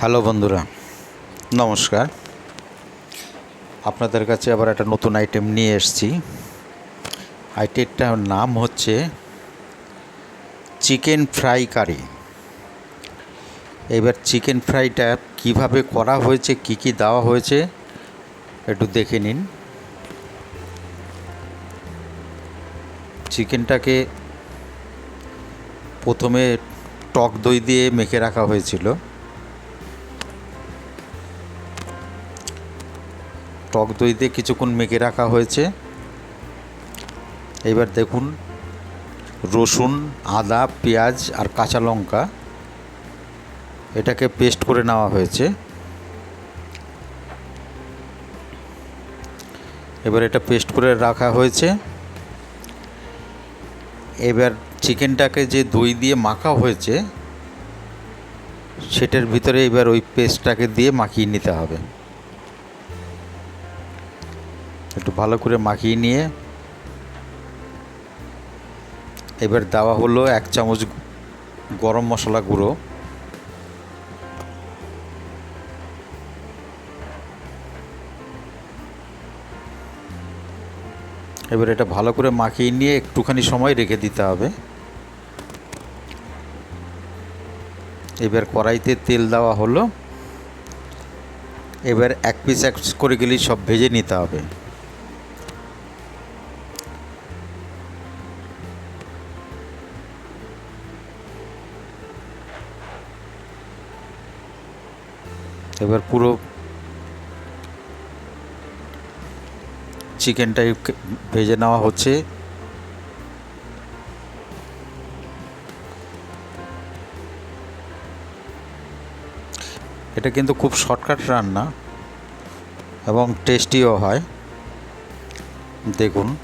Hello বন্ধুরা, নমস্কার। আপনাদের কাছে আবার একটা নতুন আইটেম নিয়ে এসেছি। আইটেমটার নাম হচ্ছে চিকেন ফ্রাই কারি। এবার চিকেন ফ্রাইটা কীভাবে করা হয়েছে, কি কি দেওয়া হয়েছে, একটু দেখে নিন। চিকেনটাকে প্রথমে টক দই দিয়ে মেখে রাখা হয়েছিল। টক দই দিয়ে কিছুক্ষণ মেখে রাখা হয়েছে। এবার দেখুন, রসুন, আদা, পেঁয়াজ আর কাঁচা লঙ্কা এটাকে পেস্ট করে নেওয়া হয়েছে। এবার এটা পেস্ট করে রাখা হয়েছে। এবার চিকেনটাকে যে দই দিয়ে মাখা হয়েছে, সেটার ভিতরে এবার ওই পেস্টটাকে দিয়ে মাখিয়ে নিতে হবে। একটু ভালো করে মাখিয়ে নিয়ে এবার দেওয়া হলো এক চামচ গরম মশলা গুঁড়ো। এবার এটা ভালো করে মাখিয়ে নিয়ে একটুখানি সময় রেখে দিতে হবে। এবার কড়াইতে তেল দেওয়া হলো। এবার এক পিস এক করে গেলেই সব ভেজে নিতে হবে। এবার পুরো চিকেনটাই ভেজে নেওয়া হচ্ছে। এটা কিন্তু খুব শর্টকাট রান্না এবং টেস্টিও হয়। দেখুন।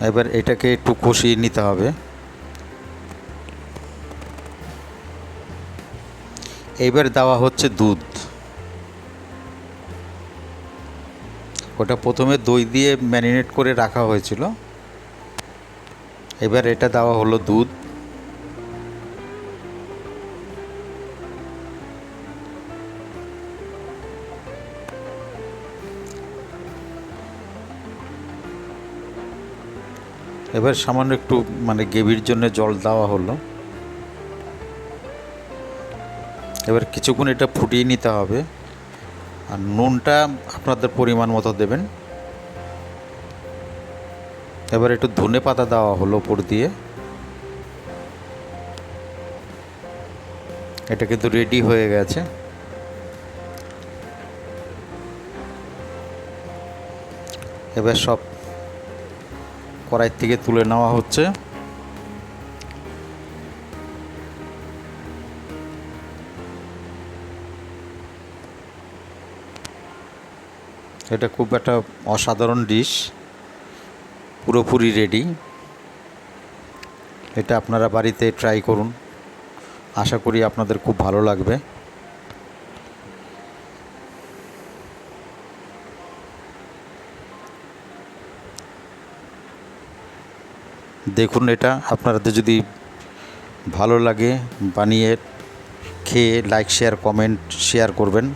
এবার এটাকে একটু কষিয়ে নিতে হবে। এবার দেওয়া হচ্ছে দুধ। ওটা প্রথমে দই দিয়ে ম্যারিনেট করে রাখা হয়েছিল। এবার এটা দেওয়া হলো দুধ। এবার সামান্য একটু মানে গ্রেভির জন্য জল দেওয়া হলো। এবার কিছুক্ষণ এটা ফুটিয়ে নিতে হবে। আর নুনটা আপনাদের পরিমাণ মতো দেবেন। এবার একটু ধনে পাতা দেওয়া হলো উপর দিয়ে। এটা কিন্তু রেডি হয়ে গেছে। এবার সব কড়াই থেকে তুলে নেওয়া হচ্ছে। এটা খুব একটা অসাধারণ ডিশ, পুরোপুরি রেডি এটা আপনারা বাড়িতে ট্রাই করুন। আশা করি আপনাদের খুব ভালো লাগবে। দেখুন এটা, আপনাদের যদি ভালো লাগে বানিয়ে খেয়ে লাইক শেয়ার কমেন্ট শেয়ার করবেন।